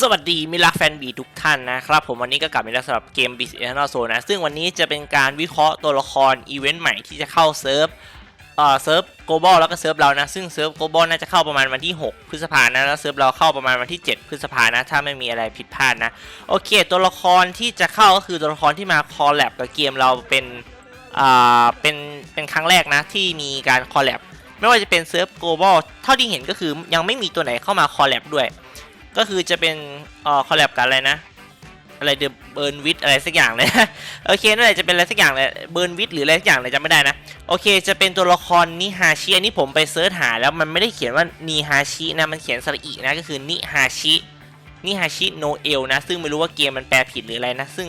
สวัสดีมิลาแฟนบีทุกท่านนะครับผมวันนี้ก็กลับมาแล้วสำหรับเกม b ิสเอ t น r โซนะ ซึ่งวันนี้จะเป็นการวิเคราะห์ตัวละครอีเวนต์ใหม่ที่จะเข้าเซิร์ฟเอ่อเซิร์ฟโกลบอลแล้วก็เซิร์ฟเรานะ ซึ่งเซิร์ฟโกลบอลน่าจะเข้าประมาณวันที่ 6 พฤษภานะ แล้วเซิร์ฟเราเข้าประมาณวันที่ 7 พฤษภานะ ถ้าไม่มีอะไรผิดพลาดนะ โอเค ตัวละครที่จะเข้าก็คือตัวละครที่มาคอลแลบกับเกมเราเป็นอ่าเป็นเป็นครั้งแรกนะที่มีการคอลแลบไม่ว่าจะเป็นเซิร์ฟโกลบอลเท่าที่เห็นก็คือยังไม่มีตัวไหนเข้ามาคอลแลบด้วย ก็คือจะเป็นอ่อคอลแลบกันอะไรนะ อะไรเดเบิร์นวิดอะไรสักอย่างเลย โอเคนั่นแหละจะเป็นอะไรสักอย่างเลยเบิร์นวิดหรืออะไรสักอย่างเลยจำไม่ได้นะ โอเค จะเป็นตัวละครนิฮาชิอันนี้ผมไปเซิร์ชหาแล้วมันไม่ได้เขียนว่านิฮาชินะ มันเขียนสระอีนะก็คือนิฮาชินิฮาชิโนเอลนะ ซึ่งไม่รู้ว่าเกมมันแปลผิดหรืออะไรนะ ซึ่ง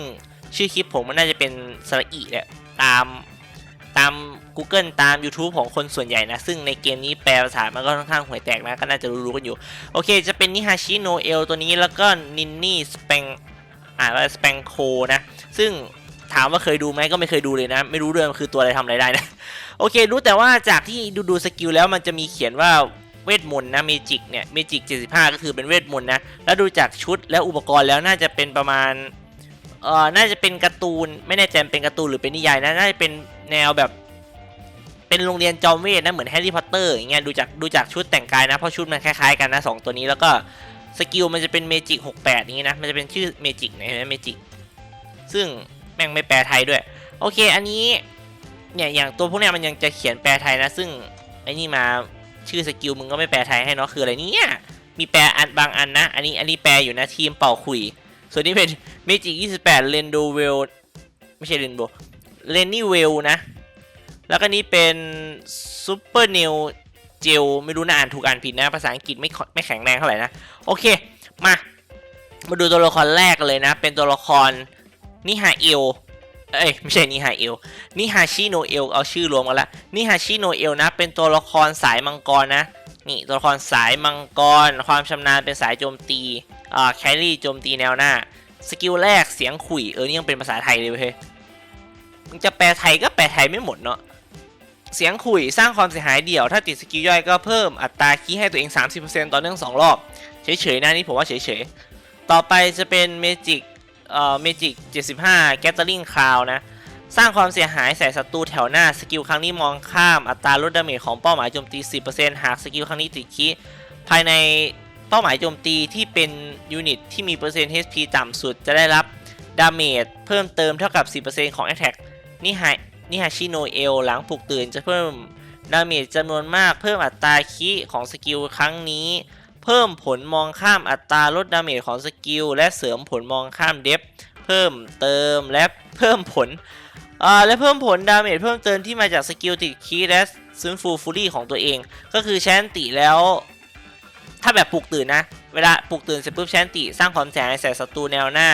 ชื่อคลิปผมมันน่าจะเป็นสระอีแหละตาม ตาม Google ตาม YouTube ของคนส่วนใหญ่นะ ซึ่งในเกมนี้แปลภาษามันก็ค่อนข้างห่วยแตกนะ ก็น่าจะรู้ๆกันอยู่ โอเค จะเป็นนิฮาชิโนเอลตัวนี้แล้วก็นินนี่สเปงอ่านว่าสเปงโคนะ ซึ่งถามว่าเคยดูไหมก็ไม่เคยดูเลยนะ ไม่รู้ด้วยมันคือตัวอะไรทำอะไรได้นะ โอเค รู้แต่ว่าจากที่ดูดูสกิลแล้วมันจะมีเขียนว่าเวทมนต์นะเมจิกเนี่ยเมจิก 75 ก็คือเป็นเวทมนต์นะ แล้วดูจากชุดและอุปกรณ์แล้วน่าจะเป็นประมาณเอ่อน่าจะเป็นการ์ตูน ไม่แน่ใจเป็นการ์ตูนหรือเป็นนิยายนะ น่าจะเป็น แนวแบบ เป็นโรงเรียนจอมเวทนะเหมือนแฮร์รี่พอตเตอร์อย่างเงี้ยดูจากดูจากชุดแต่งกายนะเพราะชุดมันคล้ายๆกันนะสองตัวนี้แล้วก็สกิลมันจะเป็นเมจิก68อย่างงี้นะมันจะเป็นชื่อเมจิกนะเห็นไหมเมจิกซึ่งแม่งไม่แปลไทยด้วย โอเค อันนี้เนี่ยอย่างตัวพวกเนี้ยมันยังจะเขียนแปลไทยนะ ซึ่งไอ้นี่มาชื่อสกิลมึงก็ไม่แปลไทยให้เนาะคืออะไรเนี่ยมีแปลอันบางอันนะ อันนี้อันนี้แปลอยู่นะทีมเป่าขุย ส่วนนี้เป็นเมจิก28เรนโดเวลไม่ใช่เรนโด เรนนี่เวลนะ แล้วก็นี้เป็นซูเปอร์เนลเจลไม่รู้นะอ่านถูกอ่านผิดนะ ภาษาอังกฤษไม่ไม่แข็งแรงเท่าไหร่นะ โอเค มา มาดูตัวละครแรกเลยนะ เป็นตัวละครนิฮาเอลเอ้ยไม่ใช่นิฮาเอลนิฮาชิโนเอลเอาชื่อรวมกันละนิฮาชิโนเอลนะ เป็นตัวละครสายมังกรนะ นี่ตัวละครสายมังกร ความชำนาญเป็นสายโจมตีอ่าแครี่โจมตีแนวหน้า สกิลแรกเสียงขุยเออนี่ยังเป็นภาษาไทยเลยเว้ย มึงจะแปลไทยก็แปลไทยไม่หมดเนาะเสียงขุยสร้างความเสียหายเดี่ยว ถ้าติดสกิลย่อยก็เพิ่มอัตราคีย์ให้ตัวเอง 30%ต่อเนื่อง 2 รอบ เฉยๆนะนี่ผมว่าเฉยๆ ต่อไปจะเป็นเมจิกเอ่อเมจิก75 Gathering Cloud นะ สร้างความเสียหายใส่ศัตรูแถวหน้าสกิลครั้งนี้มองข้ามอัตราลดดาเมจของเป้าหมายโจมตี 10%หากสกิลครั้งนี้ติดคีย์ภายในเป้าหมายโจมตีที่เป็นยูนิตที่มีเปอร์เซ็นต์ HP ต่ำสุดจะได้รับดาเมจเพิ่มเติมเท่ากับ 10%ของ Attack นี่ไฮนี่ฮาชิโนเอลหลังปลุกตื่นจะเพิ่มดาเมจจำนวนมาก เพิ่มอัตราคีย์ของสกิลครั้งนี้ เพิ่มผลมองข้ามอัตราลดดาเมจของสกิล และเสริมผลมองข้ามเดฟเพิ่มเติมและเพิ่มผลและเพิ่มผลดาเมจเพิ่มเติมที่มาจากสกิลติดคีย์และฟื้นฟูฟูรี่ของตัวเอง ก็คือแชนติแล้ว ถ้าแบบปลุกตื่นนะ เวลาปลุกตื่นเสร็จปุ๊บแชนติสร้างความเสียหายใส่ศัตรูแนวหน้า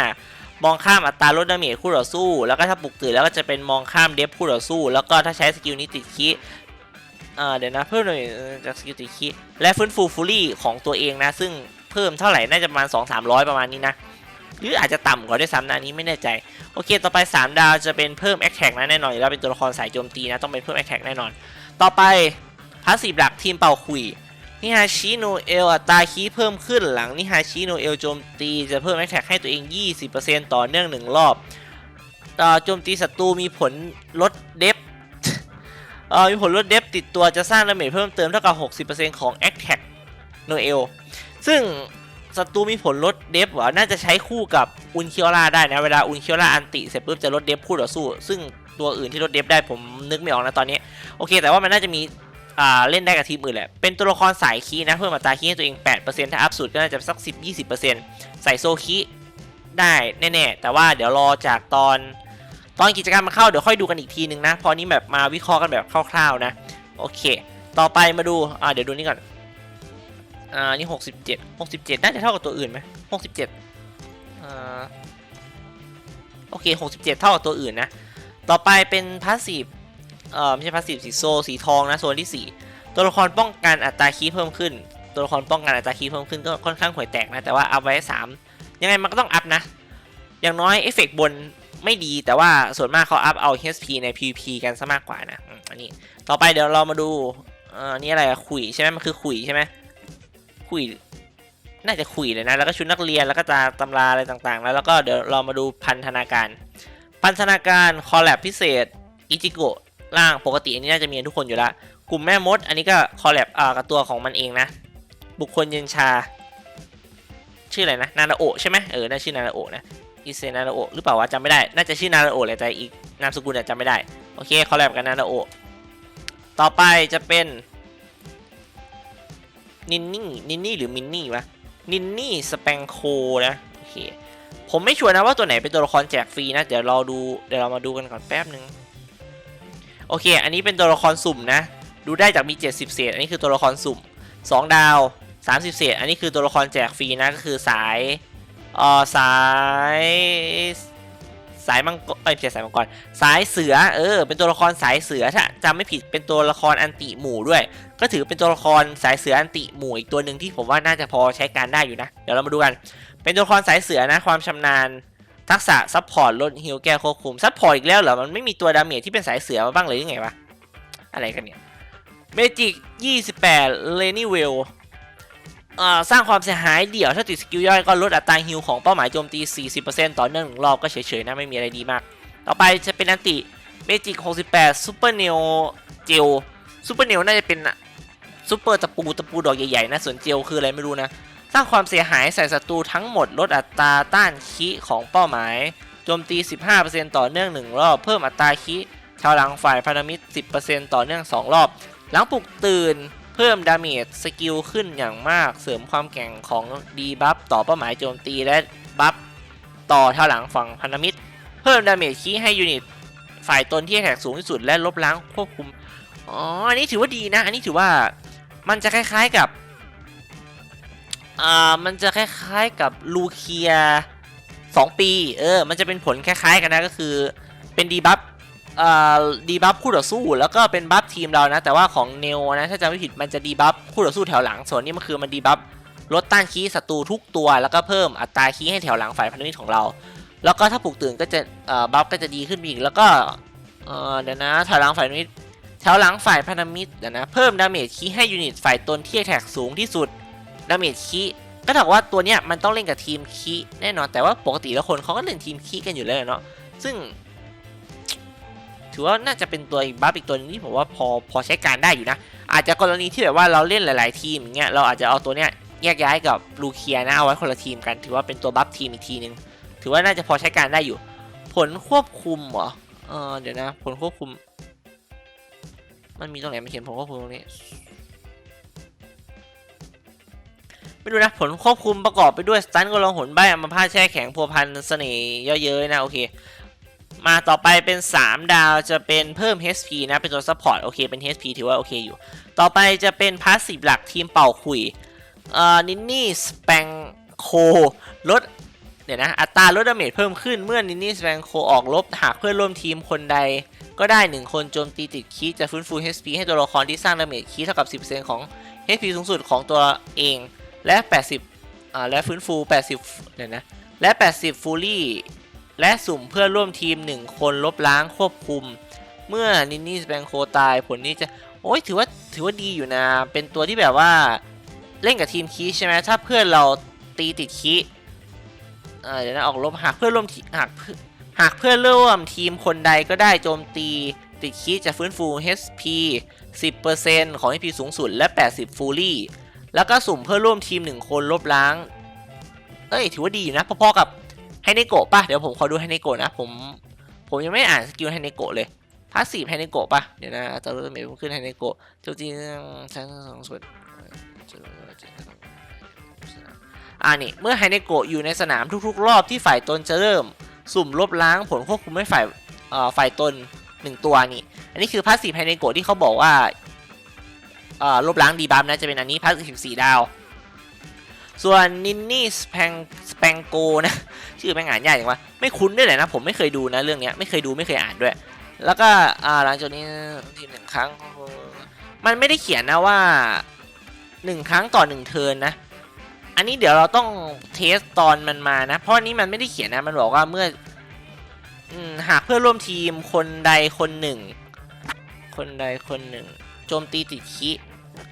มองข้ามอัตราลดดาเมจคู่ต่อสู้ แล้วก็ถ้าปลุกตื่นแล้วก็จะเป็นมองข้ามเดฟคู่ต่อสู้ แล้วก็ถ้าใช้สกิลนี้ติดคีย์อ่าเดี๋ยวนะเพิ่มหน่อยจากสกิลติดคีย์และฟื้นฟูฟูรี่ของตัวเองนะ ซึ่งเพิ่มเท่าไหร่น่าจะประมาณ 2 3 0 0 ประมาณนี้นะหรืออาจจะต่ำกว่าด้วยซ้ำนะนนี้ไม่แน่ใจ โอเค ต่อไป 3 ดาวจะเป็นเพิ่มแอคแท็กนะแน่นอนอยู่แล้วเป็นตัวละครสายโจมตีนะต้องเป็นเพิ่มแอคแท็กแน่นอน ต่อไปพาสซีฟหลักทีมเป่าคุย นิฮาชิโนเอลอัตราคีเพิ่มขึ้นหลังนิฮาชิโนเอลโจมตีจะเพิ่มแอคแท็กให้ตัวเอง 20%ต่อเนื่อง 1 รอบเอ่อโจมตีศัตรูมีผลลดเดฟเอ่อมีผลลดเดฟติดตัวจะสร้างดาเมจเพิ่มเติมเท่ากับ 60%ของ a t t a c k โนเอลซึ่งศัตรูมีผลลดเดฟเหรอน่าจะใช้คู่กับอุนเคียวราได้นะ เวลาอุนเคียวราอันติเสร็จปุ๊บจะลดเดฟคู่ต่อสู้ ซึ่งตัวอื่นที่ลดเดฟได้ผมนึกไม่ออกนะตอนนี้ โอเค แต่ว่ามันน่าจะมี อ่าเล่นได้กับทีมอื่นแหละ เป็นตัวละครสายคีนะ เพิ่มอัตราคีให้ตัวเอง 8%ถ้าอัพสุดก็น่าจะสัก 10-20%ใส่โซคีได้แน่ๆ แต่ว่าเดี๋ยวรอจากตอน ตอนกิจกรรมมาเข้าเดี๋ยวค่อยดูกันอีกทีนึงนะ พอนี้แบบมาวิเคราะห์กันแบบคร่าวๆนะ โอเค ต่อไปมาดูอ่าเดี๋ยวดูนี่ก่อนอ่านี่67 67 น่าจะเท่ากับตัวอื่นไหม67อ่าโอเค 67 เท่ากับตัวอื่นนะ ต่อไปเป็นพาสซีฟ เอ่อไม่ใช่พาสซีฟสีโซสีทองนะโซนที่ 4 ตัวละครป้องกันอัตราคีเพิ่มขึ้น ตัวละครป้องกันอัตราคีเพิ่มขึ้นก็ค่อนข้างห่วยแตกนะ แต่ว่าอัพไว้ 3 ยังไงมันก็ต้องอัพนะ อย่างน้อยเอฟเฟกบนไม่ดีแต่ว่าส่วนมากเขาอัพเอา HP ใน PVP กันซะมากกว่านะอันนี้ต่อไปเดี๋ยวเรามาดูเอ่อนี่อะไรขุยใช่ไหมมันคือขุยใช่ไหมขุยน่าจะคุยเลยนะ แล้วก็ชุดนักเรียนแล้วก็ตาตำราอะไรต่างๆ แล้วแล้วก็เดี๋ยวเรามาดูพันธนาการ พันธนาการคอลแลบพิเศษอิจิโกะ ล่างปกติอันนี้น่าจะมีทุกคนอยู่แล้วกลุ่มแม่มด อันนี้ก็คอลแลบกับตัวของมันเองนะ บุคคลเย็นชา ชื่ออะไรนะนานาโอะใช่ไหมเออน่าชื่อนานาโอะนะอิเซนานาโอะหรือเปล่าวะจำไม่ได้ น่าจะชื่อนานาโอะเลยแต่อีกนามสกุลเนี่ยจำไม่ได้ โอเคคอลแลบกับนานาโอะต่อไปจะเป็นนินนี่นินนี่หรือมินนี่วะนินนี่สเปงโคนะโอเคผมไม่ชัวร์นะว่าตัวไหนเป็นตัวละครแจกฟรีนะ เดี๋ยวเราดูเดี๋ยวเรามาดูกันก่อนแป๊บหนึ่ง โอเค อันนี้เป็นตัวละครสุ่มนะ ดูได้จากมี 70 เศษ อันนี้คือตัวละครสุ่ม 2 ดาว 30 เศษ อันนี้คือตัวละครแจกฟรีนะ ก็คือสายเอ่อสายสายมังกรเอ้ยไม่ใช่สายมังกร สายเสือ เออ เป็นตัวละครสายเสือถ้าจำไม่ผิด เป็นตัวละครอันติหมู่ด้วย ก็ถือเป็นตัวละครสายเสืออันติหมู่อีกตัวหนึ่งที่ผมว่าน่าจะพอใช้การได้อยู่นะ เดี๋ยวเรามาดูกัน เป็นตัวละครสายเสือนะ ความชำนาญ ทักษะซัพพอร์ตลดฮิลแก้ควบคุมซัพพอร์ตอีกแล้วเหรอ มันไม่มีตัวดาเมจที่เป็นสายเสือมาบ้างเลยยังไงวะ อะไรกันเนี่ยเมจิก 28เลนี่เวลสร้างความเสียหายเดี่ยวถ้าติดสกิลย่อยก็ลดอัตราฮิลของเป้าหมายโจมตี 40%ต่อเนื่องหนึ่งรอบก็เฉยๆนะไม่มีอะไรดีมาก ต่อไปจะเป็นอันติเมจิก 68ซูเปอร์เนลเจลซูเปอร์เนลน่าจะเป็นซูเปอร์ตะปูตะปูดอกใหญ่ๆนะส่วนเจลคืออะไรไม่รู้นะ สร้างความเสียหายใส่ศัตรูทั้งหมดลดอัตราต้านคิของเป้าหมาย โจมตี 15%ต่อเนื่อง 1 รอบ เพิ่มอัตราคิชาวหลังฝ่ายพันธมิตร 10%ต่อเนื่อง 2 รอบ หลังปลุกตื่น เพิ่มดาเมจสกิลขึ้นอย่างมาก เสริมความแกร่งของดีบัฟต่อเป้าหมายโจมตีและบัฟต่อชาวหลังฝั่งพันธมิตร เพิ่มดาเมจคีให้ยูนิตฝ่ายตนที่แท็กสูงที่สุดและลบล้างควบคุม อ๋อ อันนี้ถือว่าดีนะ อันนี้ถือว่ามันจะคล้ายๆกับ อ่ามันจะคล้ายๆกับลูเคียสองปี เออ มันจะเป็นผลคล้ายๆกันนะก็คือ เป็นดีบัฟอ่าดีบัฟคู่ต่อสู้แล้วก็เป็นบัฟทีมเรานะ แต่ว่าของเนวนะถ้าจำไม่ผิดมันจะดีบัฟคู่ต่อสู้แถวหลัง ส่วนนี้มันคือมันดีบัฟลดต้านคีย์ศัตรูทุกตัว แล้วก็เพิ่มอัตราคีย์ให้แถวหลังฝ่ายพันธมิตรของเรา แล้วก็ถ้าปลุกตื่นก็จะบัฟก็จะดีขึ้นอีก แล้วก็เดี๋ยวนะแถวหลังฝ่ายพันธมิตรแถวหลังฝ่ายพันธมิตรเดี๋ยวนะเพิ่มดาเมจคีย์ให้ยูนิตฝ่ายตนที่แท็กสูงที่สุด ดาเมจคีก็ถือว่าตัวเนี้ยมันต้องเล่นกับทีมคีแน่นอน แต่ว่าปกติแล้วคนเขาก็เล่นทีมคีกันอยู่แล้วเนาะซึ่ง ถือว่าน่าจะเป็นตัวอีกบัฟอีกตัวนึงที่ผมว่าพอพอใช้การได้อยู่นะ อาจจะกรณีที่แบบว่าเราเล่นหลาย ๆ ทีมอย่างเงี้ยเราอาจจะเอาตัวเนี้ยแยกย้ายกับลูเคียนะเอาไว้คนละทีมกัน ถือว่าเป็นตัวบัฟทีมอีกทีนึงถือว่าน่าจะพอใช้การได้อยู่ ผลควบคุมเหรอเออเดี๋ยวนะ ผลควบคุม มันมีตรงไหนไม่เขียนผลควบคุมตรงนี้ ดูนะ ผลควบคุมประกอบไปด้วยสตันกลงหนใบอัมพาตแช่แข็งพัวพันเสน่ห์เยอะเย้ยนะโอเคมาต่อไปเป็น 3 ดาวจะเป็นเพิ่ม HP นะเป็นตัวซัพพอร์ตโอเคเป็น HP ถือว่าโอเคอยู่ ต่อไปจะเป็นพาสซีฟหลักทีมเป่าขุยเอ่อนินนี่สแปงโคลดเดี๋ยวนะอัตราลดดาเมจเพิ่มขึ้นเมื่อนินนี่สแปงโคออกลบหากเพื่อนร่วมทีมคนใด ก็ได้ 1 คนโจมตีติดคีย์จะฟื้นฟู HP ให้ตัวละครที่สร้างดาเมจคีย์เท่ากับ 10%ของ HP สูงสุดของตัวเอง และ 80อ่าและฟื้นฟู 80เดี๋ยวนะและ 80 ฟูลี่ และสุ่มเพื่อร่วมทีม 1 คนลบล้างควบคุม เมื่อนินนี่สแปงโคตายผลนี้จะ โอ้ยถือว่าถือว่าดีอยู่นะ เป็นตัวที่แบบว่าเล่นกับทีมคีใช่ไหมถ้าเพื่อนเราตีติดคีอ่าเดี๋ยวนะออกลบหากเพื่อนร่วมทีหากเพื่อหากเพื่อนร่วมทีมคนใดก็ได้โจมตีติดคีจะฟื้นฟู HP 10%ของ HP สูงสุดและ 80 ฟูลี่ แล้วก็สุ่มเพื่อร่วมทีม1คนลบล้าง เอ้ยถือว่าดีนะ พอๆกับไฮเนโกะป่ะ เดี๋ยวผมขอดูไฮเนโกะนะ ผม ผมยังไม่อ่านสกิลไฮเนโกะเลยพาสซีฟไฮเนโกะป่ะ เดี๋ยวนะจะเริ่มเมขึ้นไฮเนโกะโจมตีชั้นสองส่วนอ่านี่ เมื่อไฮเนโกะอยู่ในสนามทุกๆ รอบที่ฝ่ายตนจะเริ่ม สุ่มลบล้างผลควบคุมให้ฝ่ายเอ่อฝ่ายตนหนึ่งตัวนี่ อันนี้คือพาสซีฟไฮเนโกะที่เขาบอกว่า ลบล้างดีบัฟนะจะเป็นอันนี้พาสซีฟสี่ดาว ส่วนนินนี่สแปงสแปงโกนะ ชื่อแม่งอ่านยากอย่างวะไม่คุ้นด้วยเลยนะ ผมไม่เคยดูนะเรื่องเนี้ยไม่เคยดูไม่เคยอ่านด้วย แล้วก็หลังจากนี้ทีมหนึ่งครั้ง มันไม่ได้เขียนนะว่าหนึ่งครั้งต่อหนึ่งเทิร์นนะ อันนี้เดี๋ยวเราต้องเทสตอนมันมานะ เพราะอันนี้มันไม่ได้เขียนนะมันบอกว่าเมื่ออหากเพื่อร่วมทีมคนใดคนหนึ่ง คนใดคนหนึ่ง โจมตีติดคิ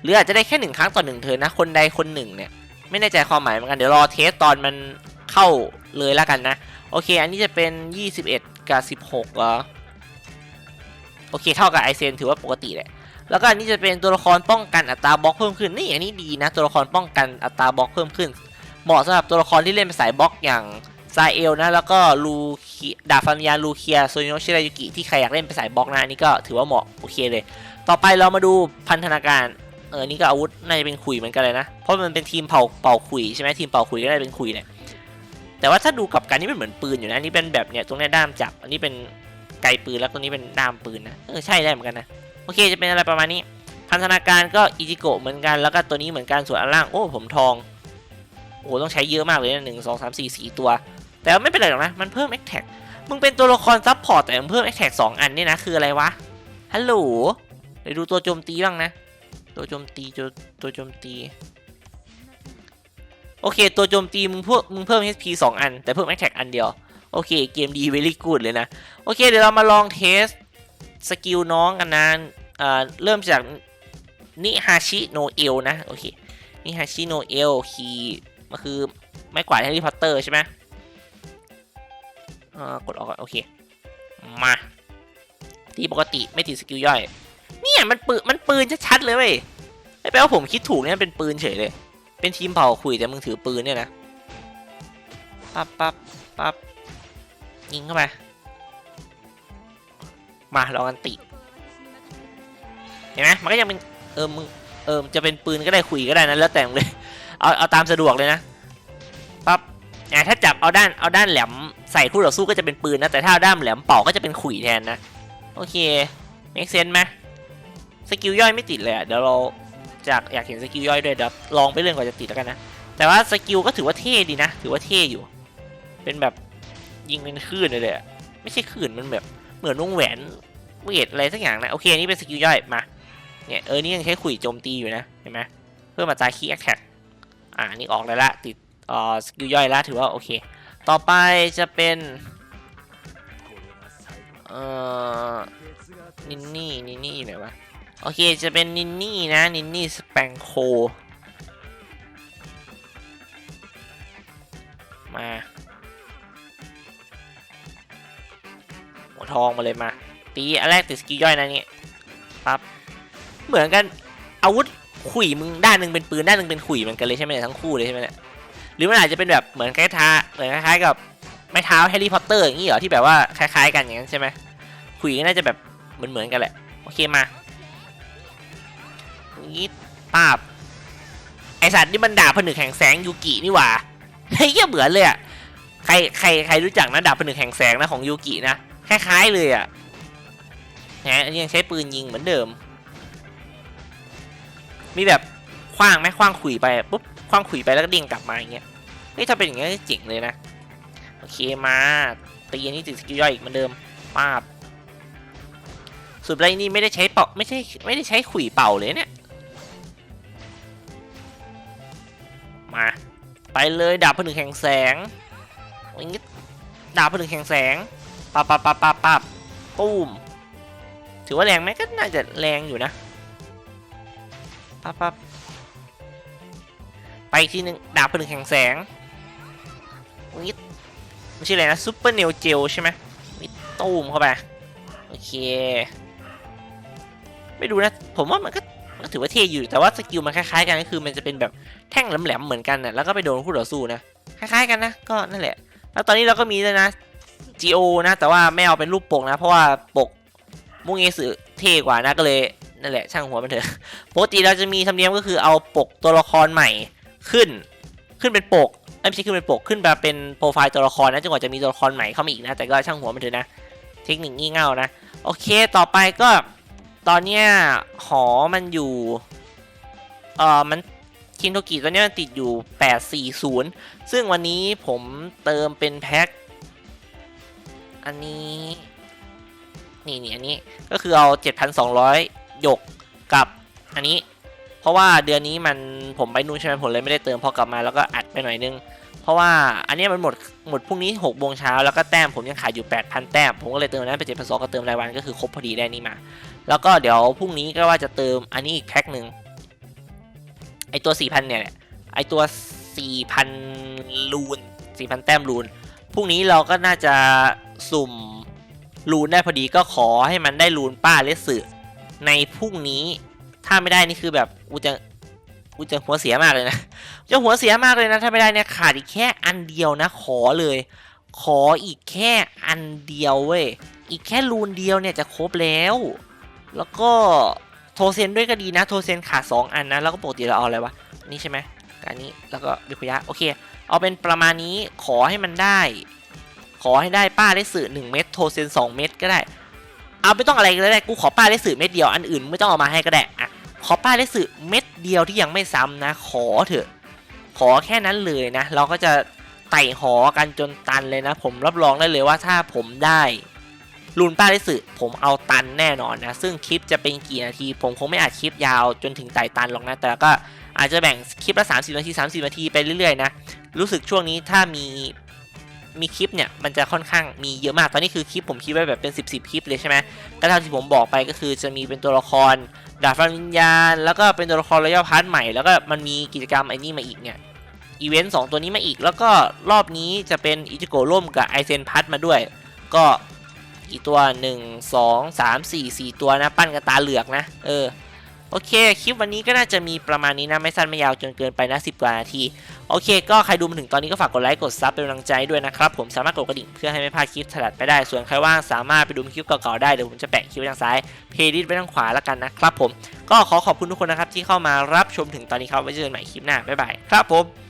หรืออาจจะได้แค่หนึ่งครั้งต่อหนึ่งเทิร์นนะ คนใดคนหนึ่งเนี่ย ไม่แน่ใจความหมายเหมือนกัน เดี๋ยวรอเทสตอนมันเข้าเลยแล้วกันนะ โอเค อันนี้จะเป็น 21 กับ 16เหรอโอเค เท่ากับไอเซนถือว่าปกติแหละ แล้วก็อันนี้จะเป็นตัวละครป้องกันอัตราบล็อกเพิ่มขึ้น นี่อันนี้ดีนะ ตัวละครป้องกันอัตราบล็อกเพิ่มขึ้น เหมาะสำหรับตัวละครที่เล่นเป็นสายบล็อกอย่างซาเอลนะ แล้วก็ลูคีดาบฟันยานลูเคียโซนิโนชิรายุกิที่ใครอยากเล่นเป็นสายบล็อกนะอันนี้ก็ถือว่าเหมาะโอเคเลย ต่อไปเรามาดูพันธนาการ ออนี่ก็อาวุธน่าจะเป็นขุยเหมือนกันเลยนะ เพราะมันเป็นทีมเป่าเป่าขุยใช่ไหมทีมเป่าขุยก็ได้เป็นขุยเนี่ยแต่ว่าถ้าดูกับกันนี่เป็นเหมือนปืนอยู่นะนนี้เป็นแบบเนี่ยตรงเนี้ยด้ามจับ อันนี้เป็นไกปืนแล้วตรงนี้เป็นด้ามปืนนะเออใช่ได้เหมือนกันนะโอเคจะเป็นอะไรประมาณนี้ พันธนาการก็อิจิโกะเหมือนกันแล้วก็ตัวนี้เหมือนกันส่วนอันล่างโอ้ผมทองโอ้ต้องใช้เยอะมากเลยนะหนึ่งสองสามสี่สี่ตัว แต่ไม่เป็นไรหรอกนะมันเพิ่ม a อ t แท็กมึงเป็นตัวละครซับพอร์ตแต่มึงเพิ่ม a อ t แท็กสองอันนี่นะคืออะไรวะฮัลโหลไปดูตัวโจมตีบ้างนะ ตัวโจมตีตัวโจมตี โอเค ตัวโจมตีมึงพวกมึงเพิ่ม HP 2 อัน แต่เพิ่ม Attack อันเดียว โอเค เกมดี very good เลยนะ โอเค เดี๋ยวเรามาลองเทส สกิลน้องกันนะเอ่อเริ่มจากนิฮาชิโนเอลนะ โอเค นิฮาชิโนเอลคีมันคือไม้กวาดแฮร์รี่พอตเตอร์ใช่ไหมเอ่อกดออกก่อนโอเค มาตีปกติไม่ติดสกิลย่อย เนี่ยมันปืนมันปืนชัดๆเลยเว้ยไม่แปลว่าผมคิดถูกเนี่ยมันเป็นปืนเฉยเลย เป็นทีมเผาคุยแต่มึงถือปืนเนี่ยนะปั๊บปั๊บปั๊บยิงเข้าไปมาลองกันติเห็นไหมมันก็ยังเป็นเออมึงเออจะเป็นปืนก็ได้คุยก็ได้นะแล้วแต่งเลยเอาเอาตามสะดวกเลยนะปั๊บอะถ้าจับเอาด้านเอาด้านแหลมใส่คู่ต่อสู้ก็จะเป็นปืนนะแต่ถ้าเอาด้านแหลมเป่าก็จะเป็นขุยแทนนะโอเค make sense ไหม สกิลย่อยไม่ติดเลยอะเดี๋ยวเราจากอยากเห็นสกิลย่อยด้วยเดี๋ยวลองไปเรื่องก่อนจะติดแล้วกันนะ แต่ว่าสกิลก็ถือว่าเท่ดีนะ ถือว่าเท่อยู่ เป็นแบบยิงเป็นคลื่นเลยเลยอะไม่ใช่คลื่นมันแบบเหมือนวงแหวนเวทอะไรสักอย่างนะ โอเคอันนี้เป็นสกิลย่อยมา เนี่ยเออนี่ยังใช้ขุยโจมตีอยู่นะ เห็นไหมเพื่อมาตาคีแอคแท็กอ่านี่ออกเลยละติดเอ่อสกิลย่อยล้วถือว่าโอเค ต่อไปจะเป็นเอ่อนินนี่นินนี่อยู่ไหนวะ โอเคจะเป็นนินนี่นะ นินนี่สแปงโค มาหัวทองมาเลยมา ตีอันแรกติดสกิลย่อยนะนี่ปั๊บ เหมือนกันอาวุธขุยมึงด้านหนึ่งเป็นปืนด้านหนึ่งเป็นขุยเหมือนกันเลยใช่ไหมเนี่ยทั้งคู่เลยใช่ไหมเนี่ยหรือมันอาจจะเป็นแบบเหมือนคล้ายๆเหมือนคล้ายๆกับไม้เท้าแฮร์รี่พอตเตอร์อย่างนี้เหรอที่แบบว่าคล้าย ๆ กันอย่างนั้นใช่ไหมขุยน่าจะแบบเหมือนเหมือนกันแหละโอเคมา นี่ปาบไอสัตว์นี่มันดาบผนึกแห่งแสงยูกินี่หว่าเฮ้ยเหมือนเลยอะใครใครใครรู้จักนะดาบผนึกแห่งแสงนะของยูกินะคล้ายๆเลยอะฮะอันนี้ยังใช้ปืนยิงเหมือนเดิม มีแบบคว้างไหมคว้างขุยไปปุ๊บคว้างขุยไปแล้วก็เด้งกลับมาอย่างเงี้ยเฮ้ยถ้าเป็นอย่างเงี้ยเจ๋งเลยนะโอเคมาตีอันนี้ติดสกิลย่อยอีกเหมือนเดิมป้าบสุดไรนี่ไม่ได้ใช้เป่าไม่ใช่ไม่ได้ใช้ขุยเป่าเลยเนี่ย มา ไปเลยดาบผนึกแห่งแสงอย่างงี้ดาบผนึกแห่งแสงปับปับปับปับปับปุ้มถือว่าแรงไหมก็น่าจะแรงอยู่นะปับปับไปอีกทีหนึ่งดาบผนึกแห่งแสงอย่างงี้ไม่ใช่อะไรนะซุปเปอร์เนลเจลใช่ไหมนี่ตูมเข้าไปโอเค ไม่ดูนะ ผมว่ามันก็ ก็ถือว่าเท่อยู่แต่ว่าสกิลมันคล้ายๆกันก็คือ มันจะเป็นแบบแท่งแหลมๆเหมือนกันนะแล้วก็ไปโดนคู่ต่อสู้นะคล้ายๆกันนะก็นั่นแหละ แล้วตอนนี้เราก็มีเลยนะ GO นะ แต่ว่าไม่เอาเป็นรูปปกนะ เพราะว่าปกมุงเอสือเท่กว่านะก็เลยนั่นแหละช่างหัวมันเถอะปกติเราจะมีธรรมเนียมก็คือเอาปกตัวละครใหม่ขึ้น ขึ้นเป็นปกไม่ใช่ขึ้นเป็นปกขึ้นมาเป็นโปรไฟล์ตัวละครนะจนกว่าจะมีตัวละครใหม่เข้ามาอีกนะแต่ก็ช่างหัวมันเถอะนะ เทคนิคงี่เง่านะ โอเค ต่อไปก็ ตอนเนี้ยหอมันอยู่ เอ่อ มันคินโทกิตอนนี้มันติดอยู่ 840 ซึ่งวันนี้ผมเติมเป็นแพ็ค อันนี้ นี่นี่อันนี้ ก็คือเอา 7,200 หยกกับอันนี้ เพราะว่าเดือนนี้มันผมไปนู่นใช่ไหมผมเลยไม่ได้เติมพอกลับมาแล้วก็อัดไปหน่อยนึง เพราะว่าอันนี้มันหมดหมดพรุ่งนี้6โมงเช้าแล้วก็แต้มผมยังขายอยู่ 8,000 แต้ม ผมก็เลยเติมนั้นไป7,200ก็เติมรายวันก็คือครบพอดีได้นี่มา แล้วก็เดี๋ยวพรุ่งนี้ก็ว่าจะเติมอันนี้อีกแพ็คหนึ่งไอตัว 4,000 เนี่ยแหละไอตัว 4,000 ลูน 4,000 แต้มลูน พรุ่งนี้เราก็น่าจะสุ่มลูนได้พอดีก็ขอให้มันได้ลูนป้าเลสสึในพรุ่งนี้ ถ้าไม่ได้นี่คือแบบกูจะกูจะหัวเสียมากเลยนะจะหัวเสียมากเลยนะ ถ้าไม่ได้เนี่ยขาดอีกแค่อันเดียวนะ ขอเลย ขออีกแค่อันเดียวเว้ย อีกแค่รูนเดียวเนี่ยจะครบแล้ว แล้วก็โทเซนด้วยก็ดีนะ โทเซนขาดสองอันนะ แล้วก็ปกติเราเอาอะไรวะ นี่ใช่ไหมกับอันนี้ แล้วก็บิคุยะ โอเค เอาเป็นประมาณนี้ ขอให้มันได้ ขอให้ได้ป้าได้สื่อหนึ่งเม็ด โทเซนสองเม็ดก็ได้ เอาไม่ต้องอะไรก็ได้ กูขอป้าได้สื่อเม็ดเดียว อันอื่นไม่ต้องเอามาให้ก็ได้อะขอป้าได้สื่อเม็ดเดียวที่ยังไม่ซ้ำนะ ขอเถอะ ขอแค่นั้นเลยนะ เราก็จะไต่หอกันจนตันเลยนะ ผมรับรองได้เลยว่าถ้าผมได้ ลูนป้าได้สื่อผมเอาตันแน่นอนนะ ซึ่งคลิปจะเป็นกี่นาที ผมคงไม่อัดคลิปยาวจนถึงไต่ตันหรอกนะ แต่ก็อาจจะแบ่งคลิปละ 30 นาที 30 นาทีไปเรื่อยๆนะ รู้สึกช่วงนี้ถ้ามีมีคลิปเนี่ยมันจะค่อนข้างมีเยอะมาก ตอนนี้คือคลิปผมคิดไว้แบบเป็น 10 10คลิปเลยใช่ไหมก็เท่าที่ผมบอกไปก็คือจะมีเป็นตัวละครดาบฟันวิญญาณ แล้วก็เป็นตัวละครระยะพาร์ทใหม่ แล้วก็มันมีกิจกรรมไอ้นี่มาอีกเนี่ย อีเวนต์สองตัวนี้มาอีก แล้วก็รอบนี้จะเป็นอิจิโกะร่วมกับไอเซนพัทมาด้วย ก็ กี่ตัว 1 2 3 4 4 ตัวนะ ปั้นกันตาเหลือกนะ เออ โอเค คลิปวันนี้ก็น่าจะมีประมาณนี้นะ ไม่สั้นไม่ยาวจนเกินไปนะ 10 กว่านาที โอเค ก็ใครดูมาถึงตอนนี้ก็ฝากกดไลค์ กดซับเป็นกำลังใจด้วยนะครับ ผมสามารถกดกระดิ่งเพื่อให้ไม่พลาดคลิปถัดไปได้ ส่วนใครว่างสามารถไปดูคลิปเก่าๆได้ เดี๋ยวผมจะแปะคลิปไว้ทางซ้าย เพลย์ลิสต์ไว้ทางขวาแล้วกันนะครับผม ก็ขอขอบคุณทุกคนนะครับที่เข้ามารับชมถึงตอนนี้ครับ ไว้เจอกันใหม่คลิปหน้า บ๊ายบาย ครับผม